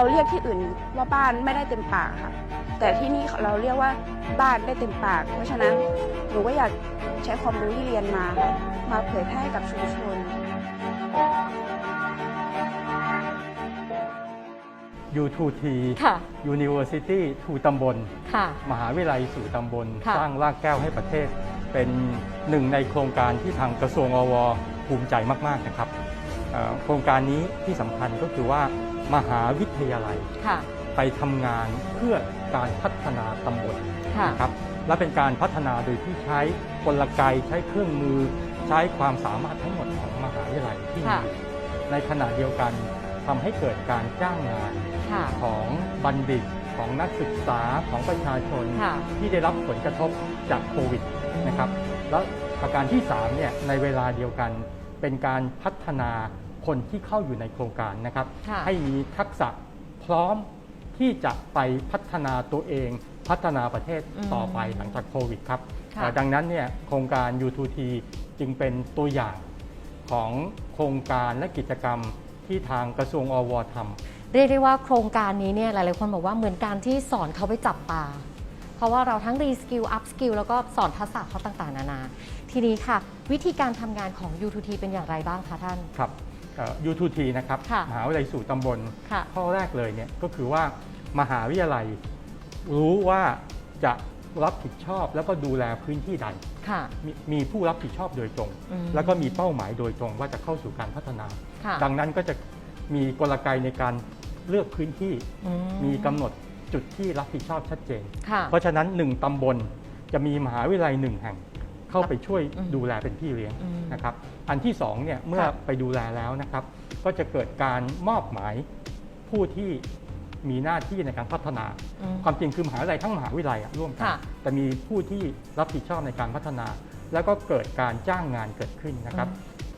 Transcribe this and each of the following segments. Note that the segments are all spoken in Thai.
เราเรียกที่อื่นว่าบ้านไม่ได้เต็มปากค่ะ แต่ที่นี่เราเรียกว่าบ้านได้เต็มปาก เพราะฉะนั้นหนูก็อยากใช้ความรู้ที่เรียนมาค่ะมาเผยแพร่ให้กับชุมชน U2T ค่ะ University to ตำบล ค่ะ มหาวิทยาลัยสู่ตำบล ค่ะ สร้างรากแก้วให้ประเทศ เป็นหนึ่งในโครงการที่ทางกระทรวงอวภูมิใจมาก ๆ นะครับเอ่อโครงการนี้ที่สำคัญก็คือว่า มหาวิทยาลัย ค่ะ ไปทำงานเพื่อการพัฒนาตำบลค่ะ นะครับและเป็นการพัฒนาโดยที่ใช้กลไกใช้เครื่องมือใช้ความสามารถทั้งหมดของมหาวิทยาลัยที่มีค่ะ อยู่ในขณะเดียวกันทำให้เกิดการจ้างงาน ค่ะ ของบัณฑิตของนักศึกษาของประชาชน ค่ะ ที่ได้รับผลกระทบจากโควิดนะครับ แล้วประการที่3เนี่ยในเวลาเดียวกันเป็นการพัฒนา คนที่เข้าอยู่ในโครงการนะครับ ค่ะให้มีทักษะพร้อมที่จะไปพัฒนาตัวเอง พัฒนาประเทศอืมต่อไปหลังจากโควิดครับค่ะเอ่อดังนั้นเนี่ยโครงการ U2T จึงเป็นตัวอย่างของโครงการและกิจกรรมที่ทางกระทรวงอวทำ เรียกได้ว่าโครงการนี้เนี่ยหลาย ๆ คนบอกว่าเหมือนการที่สอนเขาไปจับปลา เพราะว่าเราทั้งรีสกิลอัพสกิลแล้วก็สอนทักษะเขาต่าง ๆ นานา ทีนี้ค่ะ วิธีการทำงานของ U2T เป็นอย่างไรบ้างคะท่าน ครับ เอ่อ U2T นะครับค่ะมหาวิทยาลัยสู่ตำบลค่ะข้อแรกเลยเนี่ยก็คือว่ามหาวิทยาลัยรู้ว่าจะรับผิดชอบแล้วก็ดูแลพื้นที่ใดค่ะมมีผู้รับผิดชอบโดยตรงอืมแล้วก็มีเป้าหมายโดยตรง ว่าจะเข้าสู่การพัฒนาค่ะดังนั้นก็จะมีกลไกในการเลือกพื้นที่อืมีกำหนดจุดที่รับผิดชอบชัดเจนค่ะเพราะฉะนั้นหนึ่งตำบลจะมีมหาวิทยาลัยหนึ่งแห่ง เข้าไปช่วยอืมดูแลเป็นพี่เลี้ยงอืมนะครับ อันที่สองเนี่ยเมื่อค่ะไปดูแลแล้วนะครับ ก็จะเกิดการมอบหมายผู้ที่มีหน้าที่ในการพัฒนาอืมความจริงคือมหาวิทยาลัยทั้งมหาวิทยาลัยอะร่วมกันค่ะแต่มีผู้ที่รับผิดชอบในการพัฒนา แล้วก็เกิดการจ้างงานเกิดขึ้นนะครับ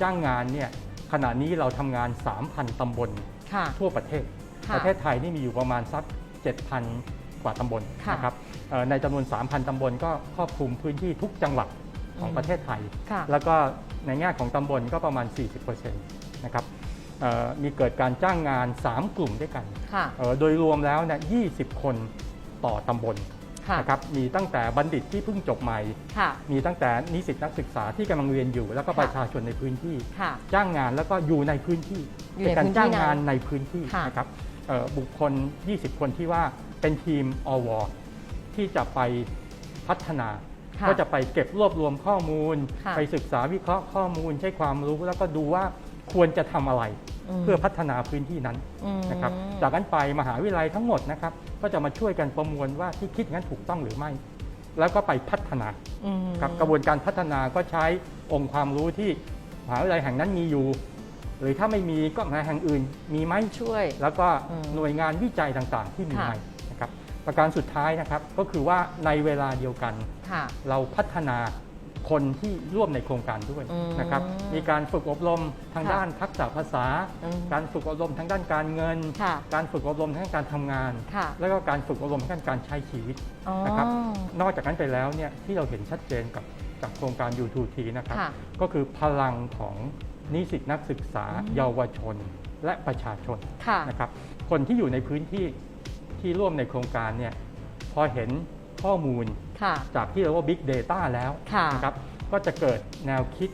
จ้างงานเนี่ยขณะนี้เราทำงาน 3,000ตำบลค่ะทั่วประเทศค่ะประเทศไทยนี่มีอยู่ประมาณสัก 7,000 กว่าตำบลค่ะนะครับเอ่อในจำนวน 3,000ตำบลก็ครอบคลุมพื้นที่ทุกจังหวัด ของอืมประเทศไทยค่ะแล้วก็ในแง่ของตำบลก็ประมาณ 40%นะครับเอ่อมีเกิดการจ้างงาน 3 กลุ่มด้วยกันค่ะเอ่อโดยรวมแล้วเนี่ย20 คนต่อตำบลค่ะนะครับ มีตั้งแต่บัณฑิตที่เพิ่งจบใหม่ค่ะมีตั้งแต่นิสิตนักศึกษาที่กำลังเรียนอยู่ แล้วก็ค่ะประชาชนในพื้นที่ค่ะจ้างงานแล้วก็อยู่ในพื้นที่อยู่เป็นในการพื้นที่จ้างนั้นงานในพื้นที่ค่ะนะครับเอ่อบุคคล 20 คนที่ว่าเป็นทีมอวที่จะไปพัฒนาค่ะ ก็จะไปเก็บรวบรวมข้อมูลค่ะไปศึกษาวิเคราะห์ข้อมูล ใช้ความรู้แล้วก็ดูว่าควรจะทำอะไรมเพื่อพัฒนาพื้นที่นั้นมนะครับจากนั้นไปมหาวิทยาลัยทั้งหมดนะครับก็จะมาช่วยกันประมวลว่าที่คิดงั้นถูกต้องหรือไม่ แล้วก็ไปพัฒนาอืมครับกระบวนการพัฒนาก็ใช้องค์ความรู้ที่มหาวิทยาลัยแห่งนั้นมีอยู่ หรือถ้าไม่มีก็มหาวิทยาลัยแห่งอื่นมีไหมช่วย แล้วก็อืมหน่วยงานวิจัยต่างๆ ที่มีค่ะไหมนะครับ ประการสุดท้ายนะครับก็คือว่าในเวลาเดียวกัน ค่ะ เราพัฒนาคนที่ร่วมในโครงการด้วยอืมนะครับ มีการฝึกอบรมทางค่ะด้านทักษะภาษา อืมการฝึกอบรมทางด้านการเงิน ค่ะการฝึกอบรมทางด้านการทำงาน ค่ะ แล้วก็การฝึกอบรมทางด้านการใช้ชีวิตอ๋อ นะครับ นอกจากนั้นไปแล้วเนี่ยที่เราเห็นชัดเจนกับจากโครงการ U2T นะครับ ค่ะก็คือพลังของนิสิตนักศึกษา อืม เยาวชน และประชาชนค่ะ นะครับ คนที่อยู่ในพื้นที่ ที่ร่วมในโครงการเนี่ยพอเห็นข้อมูลค่ะจากที่เรียกว่า Big Data แล้วค่ะนะครับก็จะเกิดแนวคิด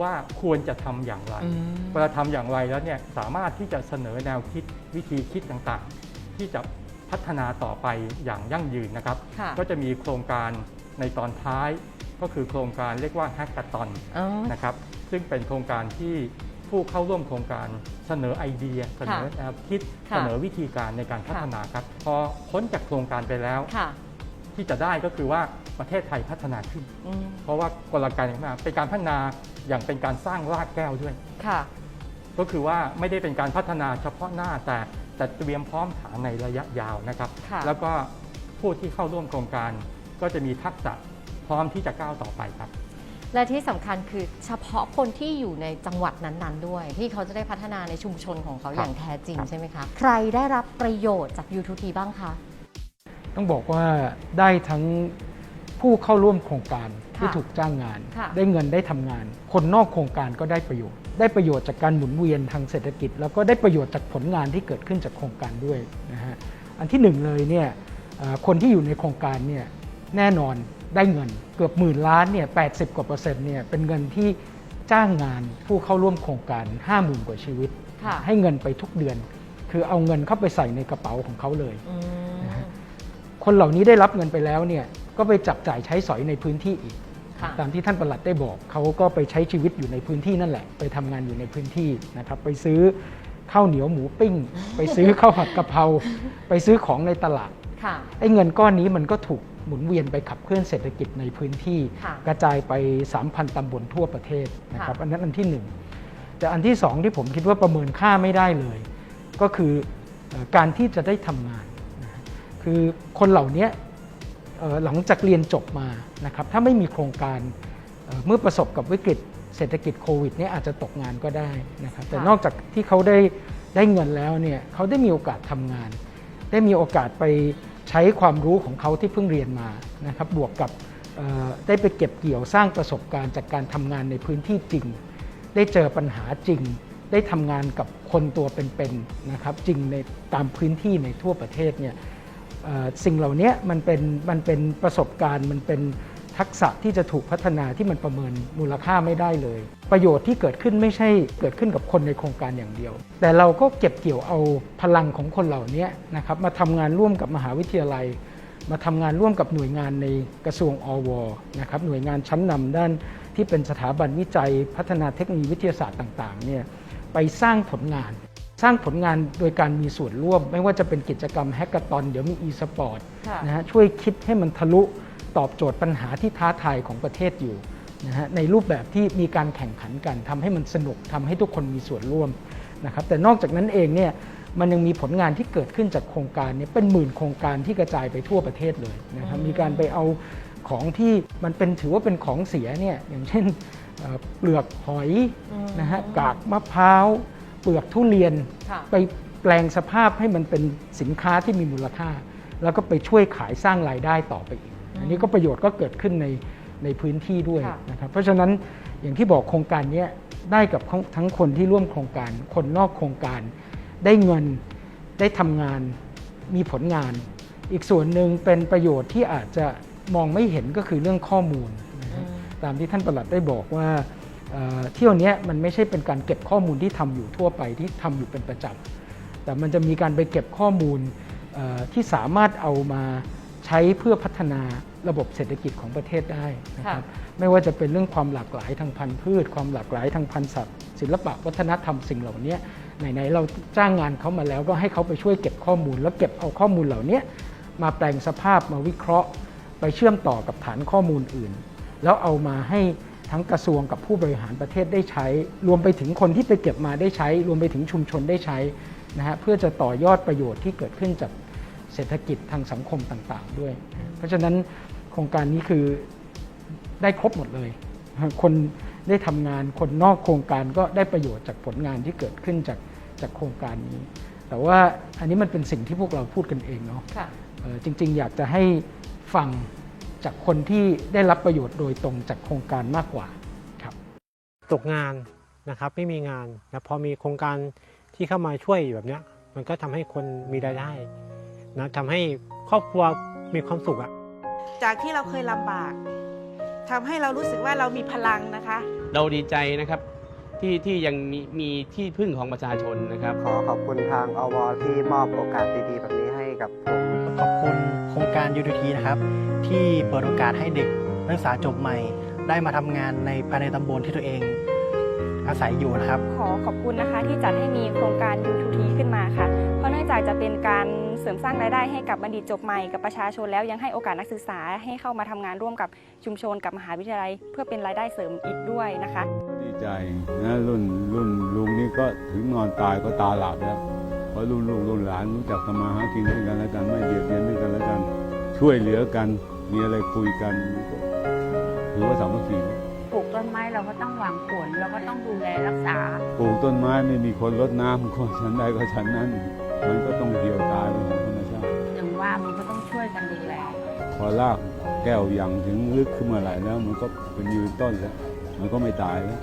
ว่าควรจะทำอย่างไรอืมเวลาทำอย่างไรแล้วเนี่ยสามารถที่จะเสนอแนวคิดวิธีคิดต่างๆ ที่จะพัฒนาต่อไปอย่างยั่งยืนนะครับค่ะก็จะมีโครงการในตอนท้ายก็คือโครงการเรียกว่า Hackathon อ๋อนะครับซึ่งเป็นโครงการที่ ผู้เข้าร่วมโครงการเสนอไอเดีย เสนอแนวคิดค่ะเสนอวิธีการในการพัฒนาครับ พอพ้นจากโครงการไปแล้ว ค่ะที่จะได้ก็คือว่าประเทศไทยพัฒนาขึ้น อืมเพราะว่ากลไกอย่างมาเป็นการพัฒนาอย่างเป็นการสร้างรากแก้วด้วย ค่ะ ก็คือว่าไม่ได้เป็นการพัฒนาเฉพาะหน้าแต่แต่เตรียมพร้อมฐานในระยะยาวนะครับ ค่ะ แล้วก็ผู้ที่เข้าร่วมโครงการก็จะมีทักษะพร้อมที่จะก้าวต่อไปครับ และที่สำคัญคือเฉพาะคนที่อยู่ในจังหวัดนั้นๆ ด้วย ที่เขาจะได้พัฒนาในชุมชนของเขาครับอย่างแท้จริงครับใช่ไหมคะใครได้รับประโยชน์จาก U2T บ้างคะ ต้องบอกว่าได้ทั้งผู้เข้าร่วมโครงการที่ค่ะถูกจ้างงานค่ะได้เงินได้ทำงาน คนนอกโครงการก็ได้ประโยชน์ ได้ประโยชน์จากการหมุนเวียนทางเศรษฐกิจ แล้วก็ได้ประโยชน์จากผลงานที่เกิดขึ้นจากโครงการด้วยนะฮะอันที่หนึ่งเลยเนี่ยเอ่อคนที่อยู่ในโครงการเนี่ยแน่นอน ได้เงินเกือบหมื่นล้านเนี่ยแปกว่าเปอร์เซ็นต์เนี่ยเป็นเงินที่จ้างงานผู้เข้าร่วมโครงการ 5 0,000 กว่าชีวิต ค่ะให้เงินไปทุกเดือน คือเอาเงินเข้าไปใส่ในกระเป๋าของเขาเลยอืมนะฮะคนเหล่านี้ได้รับเงินไปแล้วเนี่ยก็ไปจับจ่ายใช้สอยในพื้นที่อีก ค่ะ ตามที่ท่านประหลัดได้บอกเขาก็ไปใช้ชีวิตอยู่ในพื้นที่นั่นแหละ ไปทำงานอยู่ในพื้นที่นะครับ ไปซื้อข้าวเหนียวหมูปิ้ง ไปซื้อข้าวผัดกะเพราไปซื้อของในตลาดค่ะ ไอ้เงินก้อนนี้มันก็ถูก หมุนเวียนไปขับเคลื่อนเศรษฐกิจในพื้นที่ ค่ะกระจายไป 3,000 ตำบลทั่วประเทศนะครับค่ะ อันนั้นอันที่หนึ่งแต่อันที่สองที่ผมคิดว่าประเมินค่าไม่ได้เลย ก็คือเอ่อการที่จะได้ทำงานนะฮะคือคนเหล่านี้เอ่อหลังจากเรียนจบมานะครับถ้าไม่มีโครงการเอ่อเมื่อประสบกับวิกฤตเศรษฐกิจโควิดเนี่ยอาจจะตกงานก็ได้นะครับแต่ค่ะ นอกจากที่เขาได้ได้เงินแล้วเนี่ยเขาได้มีโอกาสทำงาน ได้มีโอกาสไป ใช้ความรู้ของเขาที่เพิ่งเรียนมานะครับบวกกับได้ไปเก็บเกี่ยวสร้างประสบการณ์จากการทำงานในพื้นที่จริง ได้เจอปัญหาจริง ได้ทำงานกับคนตัวเป็นๆนะครับจริงในตามพื้นที่ในทั่วประเทศเนี่ยสิ่งเหล่านี้มันเป็นมันเป็นประสบการณ์มันเป็น ทักษะที่จะถูกพัฒนาที่มันประเมินมูลค่าไม่ได้เลย ประโยชน์ที่เกิดขึ้นไม่ใช่เกิดขึ้นกับคนในโครงการอย่างเดียว แต่เราก็เก็บเกี่ยวเอาพลังของคนเหล่านี้นะครับมาทำงานร่วมกับมหาวิทยาลัย มาทำงานร่วมกับหน่วยงานในกระทรวงอวนะครับหน่วยงานชั้นนำด้านที่เป็นสถาบันวิจัย พัฒนาเทคโนโลยีวิทยาศาสตร์ต่างๆเนี่ยไปสร้างผลงานสร้างผลงานโดยการมีส่วนร่วม ไม่ว่าจะเป็นกิจกรรมแฮกเกอร์ตอนเดี๋ยวมี e-sport ค่ะนะฮะช่วยคิดให้มันทะลุ ตอบโจทย์ปัญหาที่ท้าทายของประเทศอยู่นะฮะในรูปแบบที่มีการแข่งขันกันทำให้มันสนุกทำให้ทุกคนมีส่วนร่วมนะครับแต่นอกจากนั้นเองเนี่ยมันยังมีผลงานที่เกิดขึ้นจากโครงการเนี้เป็นหมื่นโครงการที่กระจายไปทั่วประเทศเลยนะครับอืมมีการไปเอาของที่มันเป็นถือว่าเป็นของเสียเนี่ยอย่างเช่นเอ่อเปลือกหอยอืมนะฮะกากมะพร้าวเปลือกทุเรียนค่ะไปแปลงสภาพให้มันเป็นสินค้าที่มีมูลค่า แล้วก็ไปช่วยขายสร้างรายได้ต่อไปอีก อันนี้ก็ประโยชน์ก็เกิดขึ้นในในพื้นที่ด้วยค่ะนะครับเพราะฉะนั้นอย่างที่บอกโครงการเนี้ยได้กับทั้งคนที่ร่วมโครงการ คนนอกโครงการ ได้เงินได้ทำงานมีผลงาน อีกส่วนหนึ่งเป็นประโยชน์ที่อาจจะมองไม่เห็นก็คือเรื่องข้อมูลนะอืฮะมตามที่ท่านประหลัดได้บอกว่าเอ่อเที่ยวเนี้ยมันไม่ใช่เป็นการเก็บข้อมูลที่ทำอยู่ทั่วไปที่ทำอยู่เป็นประจำแต่มันจะมีการไปเก็บข้อมูลเอ่อที่สามารถเอามาใช้เพื่อพัฒนา ระบบเศรษฐกิจของประเทศได้นะครับไม่ว่าจะเป็นเรื่องความหลากหลายทางพันธุ์พืช ความหลากหลายทางพันธุ์สัตว์ศิลปะวัฒนธรรมสิ่งเหล่านี้ไหนๆเราจ้างงานเขามาแล้วก็ให้เขาไปช่วยเก็บข้อมูล แล้วเก็บเอาข้อมูลเหล่านี้มาแปลงสภาพมาวิเคราะห์ ไปเชื่อมต่อกับฐานข้อมูลอื่น แล้วเอามาให้ทั้งกระทรวงกับผู้บริหารประเทศได้ใช้ รวมไปถึงคนที่ไปเก็บมาได้ใช้ รวมไปถึงชุมชนได้ใช้นะฮะเพื่อจะต่อยอดประโยชน์ที่เกิดขึ้นจากเศรษฐกิจทางสังคมต่างๆด้วย เพราะฉะนั้น โครงการนี้คือได้ครบหมดเลย คนได้ทำงานคนนอกโครงการก็ได้ประโยชน์จากผลงานที่เกิดขึ้นจากจากโครงการนี้ แต่ว่าอันนี้มันเป็นสิ่งที่พวกเราพูดกันเองเนาะค่ะเอ่อจริง ๆ อยากจะให้ฟังจากคนที่ได้รับประโยชน์โดยตรงจากโครงการมากกว่าครับตกงานนะครับไม่มีงานนะพอมีโครงการที่เข้ามาช่วยแบบเนี้ยมันก็ทำให้คนมีรายได้นะทำให้ครอบครัวมีความสุขอะ จากที่เราเคยลำบากทำให้เรารู้สึกว่าเรามีพลังนะคะ เราดีใจนะครับที่ที่ยังมีมีที่พึ่งของประชาชนนะครับ ขอขอบคุณทางอวที่มอบโอกาสดีๆ แบบนี้ให้กับผม ขอบคุณโครงการ UTT นะครับ ที่เปิดโอกาสให้เด็กนักศึกษาจบใหม่ ได้มาทำงานในภายในตำบลที่ตัวเองอาศัยอยู่นะครับ ขอขอบคุณนะคะที่จัดให้มีโครงการ U2T ขึ้นมาค่ะเพราะเนื่ องจากจะเป็นการเสริมสร้างรายได้ให้กับบัณฑิตจบใหม่กับประชาชนแล้วยังให้โอกาสนักศึกษาให้เข้ามาทำงานร่วมกับชุมชนกับมหาวิทยาลัย เพื่อเป็นรายได้เสริมอีกด้วยนะคะดีใจนะรุ่นรุ่นลุงนี่ก็ถึงนอนตายก็ตาหลับแล้วเพราะรุ่นลูกรุ่นหลานรู้จักทำมาหากินด้วยกันและกันไม่เบียดเบียนด้วยกันและกัน ช่วยเหลือกันมีอะไรคุยกันก็ถือว่าสามัคคีปลูกต้นไม้เราก็ต้องหวังผลเราก็ต้องดูแลรักษา ปลูกต้นไม้ไม่มีคนรดน้ำก็ฉันใดก็ฉันนั้น มันก็ต้องเหี่ยวตายเป็นของธรรมชาติอย่างว่ามันก็ต้องช่วยกันดูแลพอลากแก้วอย่างถึงลึกขึ้นมาไหลแล้ว มันก็เป็นยืนต้นแล้วมันก็ไม่ตายแล้ว